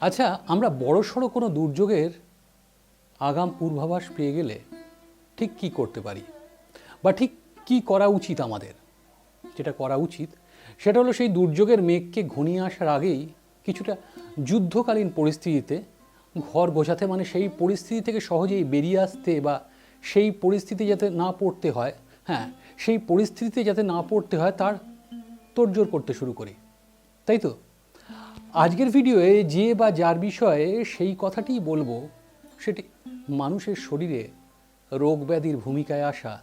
আচ্ছা আমরা বড়সড় কোনো দুর্যোগের আগাম পূর্বাভাস পেয়ে গেলে ঠিক কি করতে পারি? বা ঠিক কি করা উচিত আমাদের? যেটা করা উচিত, সেটা হলো সেই দুর্যোগের মেঘকে ঘনিয়ে আসার আগেই কিছুটা যুদ্ধকালীন পরিস্থিতিতে ঘর গোছাতে মানে সেই পরিস্থিতি থেকে সহজেই বেরিয়ে আসতে বা সেই পরিস্থিতি যাতে না পড়তে হয় হ্যাঁ সেই পরিস্থিতিতে যাতে না পড়তে হয়, তার তোড়জোড় করতে শুরু করি। তাই তো? আজকের ভিডিওয়ে যে বা যার বিষয়ে সেই কথাটিই বলব, সেটি মানুষের শরীরে রোগ ব্যাধির ভূমিকায় আসা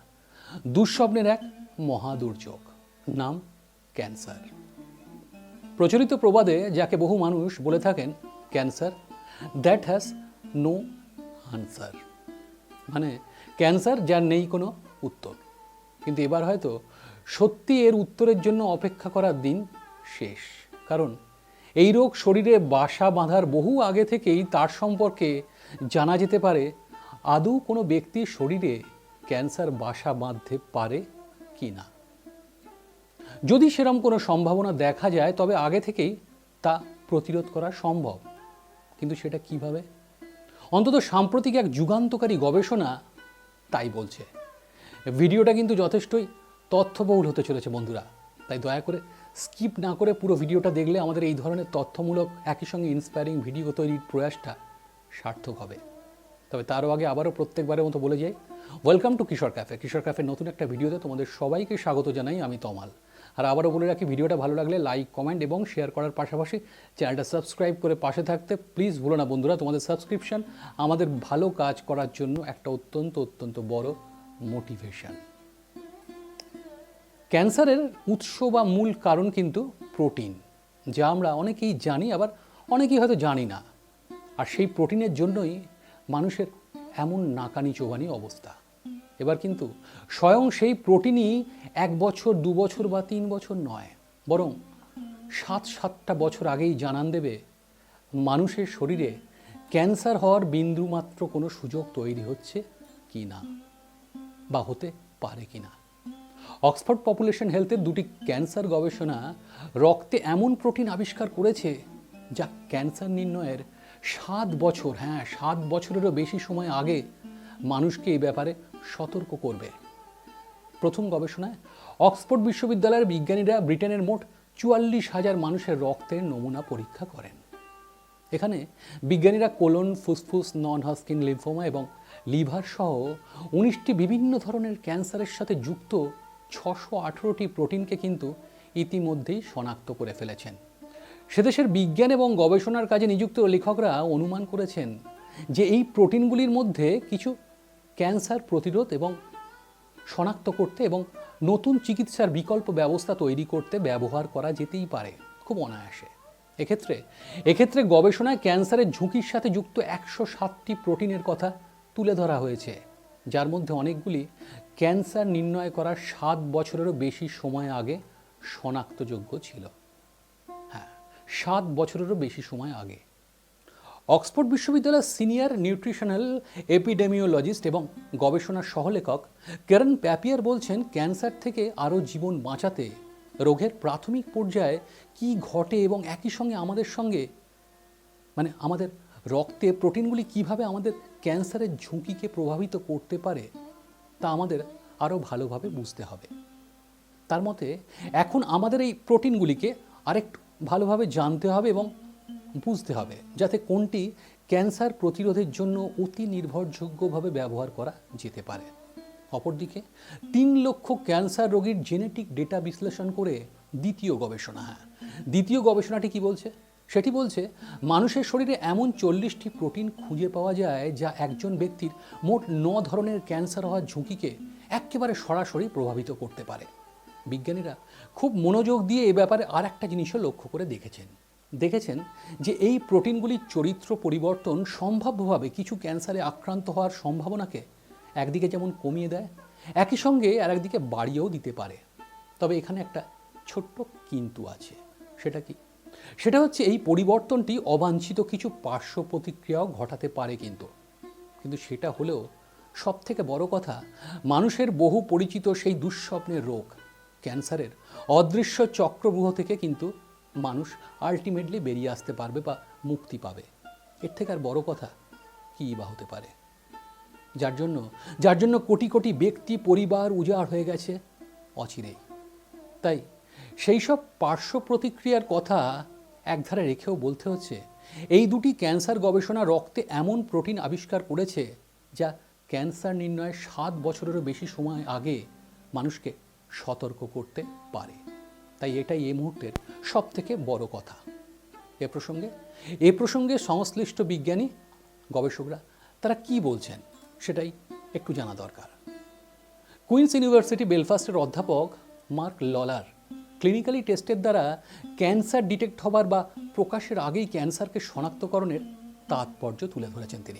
দুঃস্বপ্নের এক মহাদুর্যোগ নাম, ক্যান্সার। প্রচলিত প্রবাদে যাকে বহু মানুষ বলে থাকেন, cancer, that has no answer. মানে ক্যান্সার যার নেই কোনো উত্তর। কিন্তু এবার হয়তো সত্যি এর উত্তরের জন্য অপেক্ষা করার দিন শেষ। কারণ এই রোগ শরীরে বাসা বাঁধার বহু আগে থেকেই তার সম্পর্কে জানা যেতে পারে। আদৌ কোনো ব্যক্তির শরীরে ক্যান্সার বাসা বাঁধতে পারে কি না? যদি সেরম কোনো সম্ভাবনা দেখা যায়, তবে আগে থেকেই তা প্রতিরোধ করা সম্ভব। কিন্তু সেটা কীভাবে? অন্তত সাম্প্রতিক এক যুগান্তকারী গবেষণা তাই বলছে। ভিডিওটা কিন্তু যথেষ্টই তথ্যবহুল হতে চলেছে বন্ধুরা। তাই দয়া করে স্কিপ না করে পুরো ভিডিওটা দেখলে আমাদের এই ধরনের তথ্যমূলক, একই সঙ্গে ইন্সপায়ারিং ভিডিও তৈরির প্রয়াসটা সার্থক হবে। তবে তারও আগে আবারও প্রত্যেকবারের মতো বলে যাই welcome to Kishore cafe Kishore ক্যাফের নতুন একটা ভিডিওতে তোমাদের সবাইকে স্বাগত জানাই, আমি তমাল। আর আবারও বলে রাখি, ভিডিওটা ভালো লাগলে লাইক কমেন্ট এবং শেয়ার করার পাশাপাশি চ্যানেলটা সাবস্ক্রাইব করে পাশে থাকতে প্লিজ ভুলো না বন্ধুরা, তোমাদের সাবস্ক্রিপশন আমাদের ভালো কাজ করার জন্য একটা অত্যন্ত অত্যন্ত বড় মোটিভেশন ক্যান্সারের উৎস বা মূল কারণ কিন্তু প্রোটিন, যা আমরা অনেকেই জানি, আবার অনেকেই হয়তো জানি না। আর সেই প্রোটিনের জন্যই মানুষের এমন নাকানি চোবানি অবস্থা। এবার কিন্তু স্বয়ং সেই প্রোটিনই এক বছর, দু বছর বা তিন বছর নয়, বরং সাত, সাতটা বছর আগেই জানান দেবে মানুষের শরীরে ক্যান্সার হওয়ার বিন্দুমাত্র কোনো সুযোগ তৈরি হচ্ছে কি না, বা হতে পারে কি না। অক্সফোর্ড পপুলেশন হেলথের দুটি ক্যান্সার গবেষণা রক্তে এমন প্রোটিন আবিষ্কার করেছে যা ক্যান্সার নির্ণয়ের সাত বছর হ্যাঁ সাত বছরেরও বেশি সময় আগে মানুষকে এই ব্যাপারে সতর্ক করবে। প্রথম গবেষণায় অক্সফোর্ড বিশ্ববিদ্যালয়ের বিজ্ঞানীরা ব্রিটেনের মোট চুয়াল্লিশ হাজার মানুষের রক্তের নমুনা পরীক্ষা করেন। এখানে বিজ্ঞানীরা কোলন, ফুসফুস নন হাস্কিন লিম্ফোমা এবং লিভার সহ উনিশটি বিভিন্ন ধরনের ক্যান্সারের সাথে যুক্ত ছশো আঠেরোটি প্রোটিনকে কিন্তু ইতিমধ্যেই শনাক্ত করে ফেলেছেন। সেদেশের বিজ্ঞান এবং গবেষণার কাজে নিযুক্ত লেখকরা অনুমান করেছেন যে এই প্রোটিনগুলির মধ্যে কিছু ক্যান্সার প্রতিরোধ এবং শনাক্ত করতে এবং নতুন চিকিৎসার বিকল্প ব্যবস্থা তৈরি করতে ব্যবহার করা যেতেই পারে, খুব অনায়াসে। এক্ষেত্রে এক্ষেত্রে গবেষণায় ক্যান্সারের ঝুঁকির সাথে যুক্ত একশো সাতটি প্রোটিনের কথা তুলে ধরা হয়েছে। যার মধ্যে অনেকগুলি ক্যান্সার নির্ণয় করার সাত বছরেরও বেশি সময় আগে শনাক্তযোগ্য ছিল। হ্যাঁ সাত বছরেরও বেশি সময় আগে। অক্সফোর্ড বিশ্ববিদ্যালয়ের সিনিয়র নিউট্রিশনাল এপিডেমিওলজিস্ট এবং গবেষণার সহলেখক কেরন প্যাপিয়ার বলছেন, ক্যান্সার থেকে আরও জীবন বাঁচাতে রোগের প্রাথমিক পর্যায়ে কি ঘটে এবং একই সঙ্গে আমাদের সঙ্গে মানে আমাদের রক্তে প্রোটিনগুলি কীভাবে আমাদের ক্যান্সারের ঝুঁকিকে প্রভাবিত করতে পারে তা আমাদের আরও ভালোভাবে বুঝতে হবে। তার মতে, এখন আমাদের এই প্রোটিনগুলিকে আরেকটু ভালোভাবে জানতে হবে এবং বুঝতে হবে যাতে কোনটি ক্যান্সার প্রতিরোধের জন্য অতি নির্ভরযোগ্যভাবে ব্যবহার করা যেতে পারে। অপরদিকে, তিন লক্ষ ক্যান্সার রোগীর জেনেটিক ডেটা বিশ্লেষণ করে দ্বিতীয় গবেষণা হ্যাঁ দ্বিতীয় গবেষণাটি কি বলছে? সেটি বলছে, মানুষের শরীরে এমন চল্লিশটি প্রোটিন খুঁজে পাওয়া যায় যা একজন ব্যক্তির মোট ন ধরনের ক্যান্সার হওয়ার ঝুঁকিকে একেবারে সরাসরি প্রভাবিত করতে পারে। বিজ্ঞানীরা খুব মনোযোগ দিয়ে এ ব্যাপারে আর একটা জিনিসও লক্ষ্য করে দেখেছেন। দেখেছেন যে এই প্রোটিনগুলির চরিত্র পরিবর্তন সম্ভাব্যভাবে কিছু ক্যান্সারে আক্রান্ত হওয়ার সম্ভাবনাকে একদিকে যেমন কমিয়ে দেয়, একই সঙ্গে আর একদিকে বাড়িয়েও দিতে পারে। তবে এখানে একটা ছোট্ট কিন্তু আছে, সেটা কি? সেটা হচ্ছে এই পরিবর্তনটি অবাঞ্ছিত কিছু পার্শ্ব প্রতিক্রিয়াও ঘটাতে পারে কিন্তু। কিন্তু সেটা হলেও সব থেকে বড় কথা, মানুষের বহু পরিচিত সেই দুঃস্বপ্নের রোগ, ক্যান্সারের অদৃশ্য চক্রব্যূহ থেকে কিন্তু মানুষ আলটিমেটলি বেরিয়ে আসতে পারবে বা মুক্তি পাবে। এর থেকে আর বড় কথা কী বা হতে পারে? যার জন্য যার জন্য কোটি কোটি ব্যক্তি, পরিবার উজাড় হয়ে গেছে অচিরেই। তাই সেই সব পার্শ্ব প্রতিক্রিয়ার কথা একধারে রেখেও বলতে হচ্ছে, এই দুটি ক্যান্সার গবেষণা রক্তে এমন প্রোটিন আবিষ্কার করেছে যা ক্যান্সার নির্ণয়ের সাত বছরেরও বেশি সময় আগে মানুষকে সতর্ক করতে পারে। তাই এটাই এই মুহূর্তের সব থেকে বড় কথা। এ প্রসঙ্গে এ প্রসঙ্গে সংশ্লিষ্ট বিজ্ঞানী, গবেষকরা তারা কি বলছেন সেটাই একটু জানা দরকার। কুইন্স ইউনিভার্সিটি বেলফাস্টের অধ্যাপক মার্ক ললার ক্লিনিক্যালি টেস্টের দ্বারা ক্যান্সার ডিটেক্ট হবার বা প্রকাশের আগেই ক্যান্সারকে শনাক্তকরণের তাৎপর্য তুলে ধরেছেন তিনি।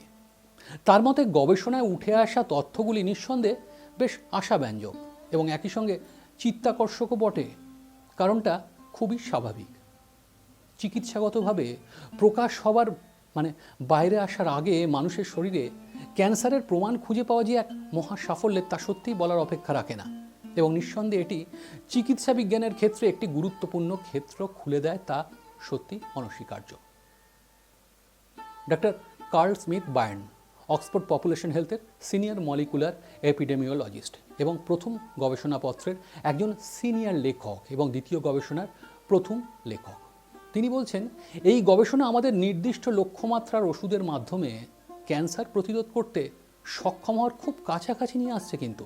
তার মতে গবেষণায় উঠে আসা তথ্যগুলি নিঃসন্দেহে বেশ আশাব্যঞ্জক এবং একই সঙ্গে চিত্তাকর্ষকও বটে, কারণটা খুবই স্বাভাবিক। চিকিৎসাগতভাবে প্রকাশ হবার মানে বাইরে আসার আগে মানুষের শরীরে ক্যান্সারের প্রমাণ খুঁজে পাওয়া যে এক মহা সাফল্যের তা সত্যিই বলার অপেক্ষা রাখে না। এবং নিঃসন্দেহে এটি চিকিৎসা বিজ্ঞানের ক্ষেত্রে একটি গুরুত্বপূর্ণ ক্ষেত্র খুলে দেয়, তা সত্যি অনস্বীকার্য। Doctor Karl Smith Byrne Oxford population হেলথের সিনিয়র মলিকুলার এপিডেমিওলজিস্ট এবং প্রথম গবেষণাপত্রের একজন সিনিয়র লেখক এবং দ্বিতীয় গবেষণার প্রথম লেখক। তিনি বলছেন, এই গবেষণা আমাদের নির্দিষ্ট লক্ষ্যমাত্রার ওষুধের মাধ্যমে ক্যান্সার প্রতিরোধ করতে সক্ষম হওয়ার খুব কাছাকাছি নিয়ে আসছে কিন্তু।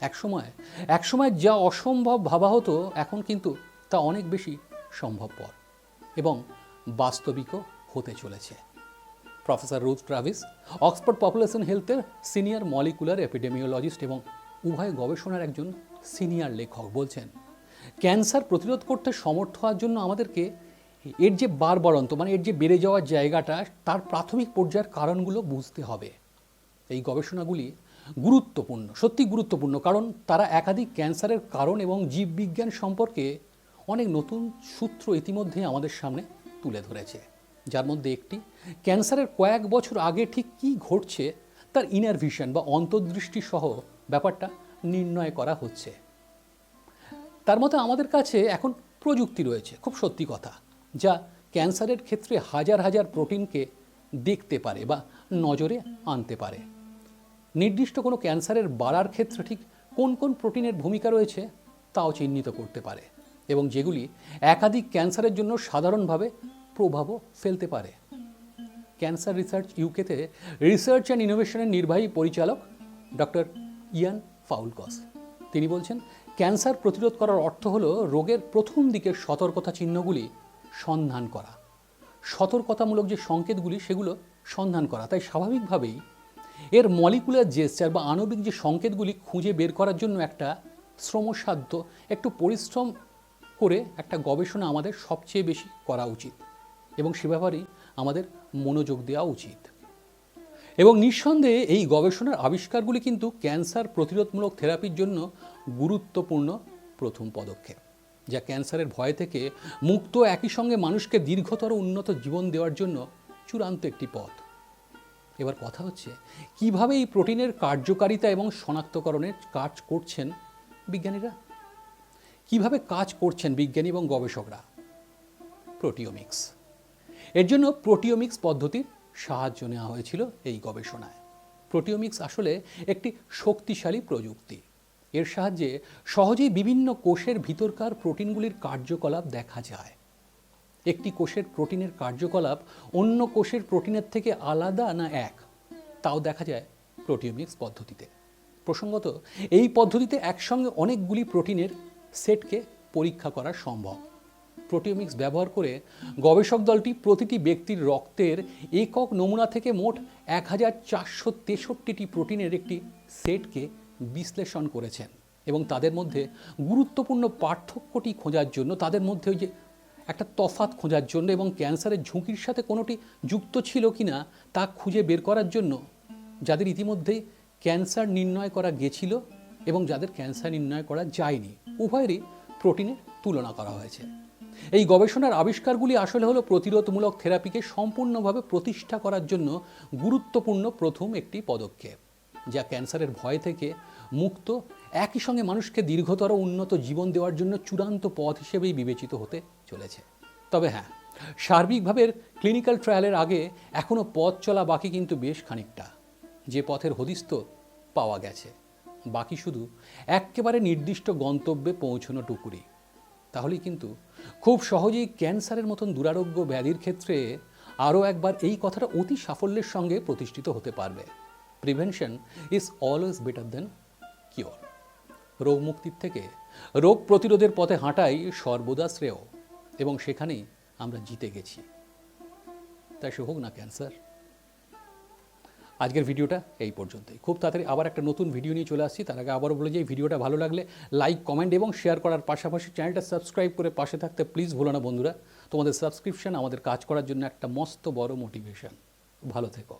একসময় একসময় যা অসম্ভব ভাবা হতো, এখন কিন্তু তা অনেক বেশি সম্ভবপর এবং বাস্তবিকও হতে চলেছে। Professor Ruth Travis, Oxford population হেলথের সিনিয়র মলিকুলার এপিডেমিওলজিস্ট এবং উভয় গবেষণার একজন সিনিয়র লেখক বলছেন, ক্যান্সার প্রতিরোধ করতে সমর্থ হওয়ার জন্য আমাদেরকে এর যে বারবারন্ত মানে এর যে বেড়ে যাওয়ার জায়গাটা, তার প্রাথমিক পর্যায়ের কারণগুলো বুঝতে হবে। এই গবেষণাগুলি গুরুত্বপূর্ণ সত্যি গুরুত্বপূর্ণ, কারণ তারা একাধিক ক্যান্সারের কারণ এবং জীববিজ্ঞান সম্পর্কে অনেক নতুন সূত্র ইতিমধ্যে আমাদের সামনে তুলে ধরেছে, যার মধ্যে একটি, ক্যান্সারের কয়েক বছর আগে ঠিক কী ঘটছে তার ইনার ভিশন বা অন্তর্দৃষ্টি সহ ব্যাপারটা নির্ণয় করা হচ্ছে। তার মতে আমাদের কাছে এখন প্রযুক্তি রয়েছে, খুব সত্যি কথা, যা ক্যান্সারের ক্ষেত্রে হাজার হাজার প্রোটিনকে দেখতে পারে বা নজরে আনতে পারে। নির্দিষ্ট কোনো ক্যান্সারের বাড়ার ক্ষেত্রে ঠিক কোন কোন প্রোটিনের ভূমিকা রয়েছে, তাও চিহ্নিত করতে পারে এবং যেগুলি একাধিক ক্যান্সারের জন্য সাধারণভাবে প্রভাবও ফেলতে পারে। ক্যান্সার রিসার্চ ইউকেতে রিসার্চ অ্যান্ড ইনোভেশনের নির্বাহী পরিচালক ডক্টর ইয়ান ফাউলকস। তিনি বলছেন, ক্যান্সার প্রতিরোধ করার অর্থ হলো রোগের প্রথম দিকের সতর্কতা চিহ্নগুলি সন্ধান করা। সতর্কতামূলক যে সংকেতগুলি, সেগুলো সন্ধান করা। তাই স্বাভাবিকভাবেই এর মলিকুলার জেস্টার বা আণবিক যে সংকেতগুলি খুঁজে বের করার জন্য একটা শ্রমসাধ্য, একটু পরিশ্রম করে একটা গবেষণা আমাদের সবচেয়ে বেশি করা উচিত এবং সে ব্যাপারেই আমাদের মনোযোগ দেওয়া উচিত। এবং নিঃসন্দেহে এই গবেষণার আবিষ্কারগুলি কিন্তু ক্যান্সার প্রতিরোধমূলক থেরাপির জন্য গুরুত্বপূর্ণ প্রথম পদক্ষেপ, যা ক্যান্সারের ভয় থেকে মুক্ত একই সঙ্গে মানুষকে দীর্ঘতর উন্নত জীবন দেওয়ার জন্য চূড়ান্ত একটি পথ। এবার কথা হচ্ছে, কীভাবে এই প্রোটিনের কার্যকারিতা এবং শনাক্তকরণের কাজ করছেন বিজ্ঞানীরা? কীভাবে কাজ করছেন বিজ্ঞানী এবং গবেষকরা? প্রোটিওমিক্স। এর জন্য প্রোটিওমিক্স পদ্ধতির সাহায্য নেওয়া হয়েছিল এই গবেষণায়। প্রোটিওমিক্স আসলে একটি শক্তিশালী প্রযুক্তি। এর সাহায্যে সহজেই বিভিন্ন কোষের ভিতরকার প্রোটিনগুলির কার্যকলাপ দেখা যায়। একটি কোষের প্রোটিনের কার্যকলাপ অন্য কোষের প্রোটিনের থেকে আলাদা না এক? তাও দেখা যায় প্রোটিওমিক্স পদ্ধতিতে। প্রসঙ্গত, এই পদ্ধতিতে একসঙ্গে অনেকগুলি প্রোটিনের সেটকে পরীক্ষা করা সম্ভব। প্রোটিওমিক্স ব্যবহার করে গবেষক দলটি প্রতিটি ব্যক্তির রক্তের একক নমুনা থেকে মোট এক হাজার চারশো তেষট্টিটি প্রোটিনের একটি সেটকে বিশ্লেষণ করেছেন এবং তাদের মধ্যে গুরুত্বপূর্ণ পার্থক্যটি খোঁজার জন্য তাদের মধ্যে ওই যে একটা তফাত খোঁজার জন্য এবং ক্যান্সারের ঝুঁকির সাথে কোনোটি যুক্ত ছিল কি না তা খুঁজে বের করার জন্য যাদের ইতিমধ্যেই ক্যান্সার নির্ণয় করা গেছিল এবং যাদের ক্যান্সার নির্ণয় করা যায়নি, উভয়েরই প্রোটিনের তুলনা করা হয়েছে। এই গবেষণার আবিষ্কারগুলি আসলে হলো প্রতিরোধমূলক থেরাপিকে সম্পূর্ণভাবে প্রতিষ্ঠা করার জন্য গুরুত্বপূর্ণ প্রথম একটি পদক্ষেপ, যা ক্যান্সারের ভয় থেকে মুক্ত, একই সঙ্গে মানুষকে দীর্ঘতর উন্নত জীবন দেওয়ার জন্য চূড়ান্ত পথ হিসেবেই বিবেচিত হতে চলেছে। তবে হ্যাঁ সার্বিকভাবে ক্লিনিক্যাল ট্রায়ালের আগে এখনও পথ চলা বাকি কিন্তু বেশ খানিকটা। যে পথের হদিস্ত পাওয়া গেছে। বাকি শুধু একেবারে নির্দিষ্ট গন্তব্যে পৌঁছানো টুকুরি তাহলেই কিন্তু খুব সহজেই ক্যান্সারের মতন দুরারোগ্য ব্যাধির ক্ষেত্রে আরও একবার এই কথাটা অতি সাফল্যের সঙ্গে প্রতিষ্ঠিত হতে পারবে। Prevention is always better than cure. রোগ মুক্তির থেকে রোগ প্রতিরোধের পথে হাঁটাই সর্বদা শ্রেয়। এবং সেখানেই আমরা জিতে গেছি। তাই সে হোক না ক্যান্সার আজকের ভিডিওটা এই পর্যন্তই। খুব তাড়াতাড়ি আবার একটা নতুন ভিডিও নিয়ে চলে আসছি। তার আগে আবারও বলে যে ভিডিওটা ভালো লাগলে লাইক, কমেন্ট এবং শেয়ার করার পাশাপাশি চ্যানেলটা সাবস্ক্রাইব করে পাশে থাকতে প্লিজ ভুলো না বন্ধুরা। তোমাদের সাবস্ক্রিপশন আমাদের কাজ করার জন্য একটা মস্ত বড় মোটিভেশন। ভালো থেকো।